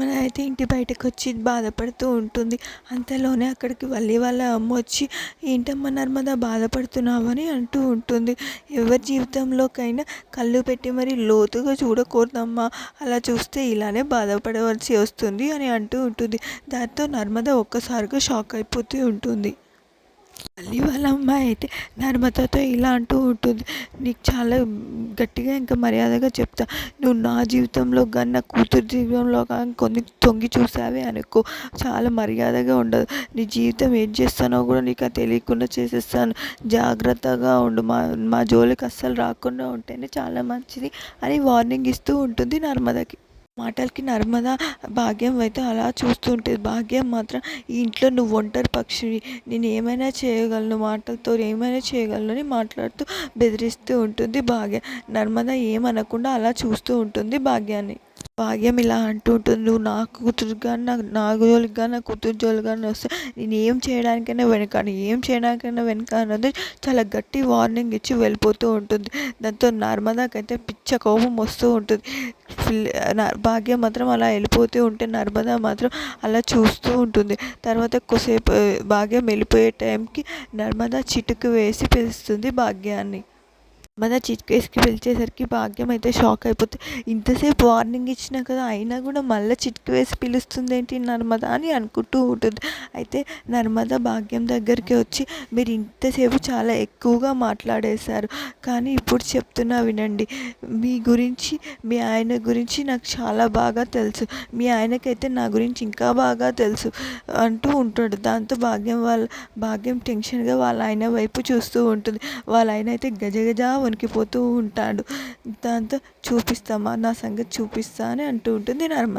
మన అయితే ఇంటి బయటకు వచ్చి బాధపడుతూ ఉంటుంది. అంతలోనే అక్కడికి వల్లి వాళ్ళ అమ్మ వచ్చి ఏంటమ్మా నర్మదా బాధపడుతున్నావు అని అంటూ ఉంటుంది. ఎవరి జీవితంలోకైనా కళ్ళు పెట్టి మరి లోతుగా చూడకూడదమ్మా. అలా చూస్తే ఇలానే బాధపడవలసి వస్తుంది అని అంటూ ఉంటుంది. దాంతో నర్మదా ఒక్కసారిగా షాక్ అయిపోతూ ఉంటుంది. మళ్ళీ వాళ్ళ అమ్మాయి అయితే నర్మదతో ఇలా అంటూ ఉంటుంది. నీకు చాలా గట్టిగా ఇంకా మర్యాదగా చెప్తా. నువ్వు నా జీవితంలో కానీ నా కూతురు జీవితంలో కానీ కొన్ని తొంగి చూసావే అనుకో. చాలా మర్యాదగా ఉండదు. నీ జీవితం ఏం చేస్తానో కూడా నీకు అది తెలియకుండా చేసేస్తాను. జాగ్రత్తగా ఉండు. మా మా జోలికి అస్సలు రాకుండా ఉంటేనే చాలా మంచిది అని వార్నింగ్ ఇస్తూ ఉంటుంది నర్మదకి. మాటలకి నర్మద భాగ్యం అయితే అలా చూస్తూ ఉంటుంది భాగ్యం మాత్రం ఈ ఇంట్లో నువ్వు ఒంటరి పక్షివి నేను ఏమైనా చేయగలను మాటలతో ఏమైనా చేయగలను అని మాట్లాడుతూ బెదిరిస్తూ ఉంటుంది భాగ్యం. నర్మద ఏమనకుండా అలా చూస్తూ ఉంటుంది భాగ్యాన్ని. భాగ్యం ఇలా అంటూ ఉంటుంది నువ్వు నా కూతురుగా నాకు నా జోలికి నా కూతురు జోలికి వస్తే నేను ఏం చేయడానికైనా వెనకాను ఏం చేయడానికైనా వెనక అన్నది చాలా గట్టి వార్నింగ్ ఇచ్చి వెళ్ళిపోతూ ఉంటుంది. దాంతో నర్మదాకైతే పిచ్చ కోపం వస్తూ ఉంటుంది. భాగ్యం మాత్రం అలా వెళ్ళిపోతూ ఉంటే నర్మదా మాత్రం అలా చూస్తూ ఉంటుంది. తర్వాత కొద్దిసేపు భాగ్యం వెళ్ళిపోయే టైంకి నర్మదా చిటుకు వేసి పిలుస్తుంది భాగ్యాన్ని. మన చిట్కేస్కి పిలిచేసరికి భాగ్యం అయితే షాక్ అయిపోతుంది ఇంతసేపు వార్నింగ్ ఇచ్చినా కదా అయినా కూడా మళ్ళీ చిట్కి వేసి పిలుస్తుంది ఏంటి నర్మద అని అనుకుంటూ ఉంటుంది. అయితే నర్మద భాగ్యం దగ్గరికి వచ్చి మీరు ఇంతసేపు చాలా ఎక్కువగా మాట్లాడేశారు. కానీ ఇప్పుడు చెప్తున్నా వినండి. మీ గురించి మీ ఆయన గురించి నాకు చాలా బాగా తెలుసు. మీ ఆయనకైతే నా గురించి ఇంకా బాగా తెలుసు అంటూ ఉంటాడు. దాంతో భాగ్యం వాళ్ళ భాగ్యం టెన్షన్గా వాళ్ళ ఆయన వైపు చూస్తూ ఉంటుంది. వాళ్ళ ఆయన అయితే గజగజ వణికిపోతూ ఉంటాడు. దాంతో చూపిస్తామా? నా సంగతి చూపిస్తా అని అంటూ ఉంటుంది నర్మద.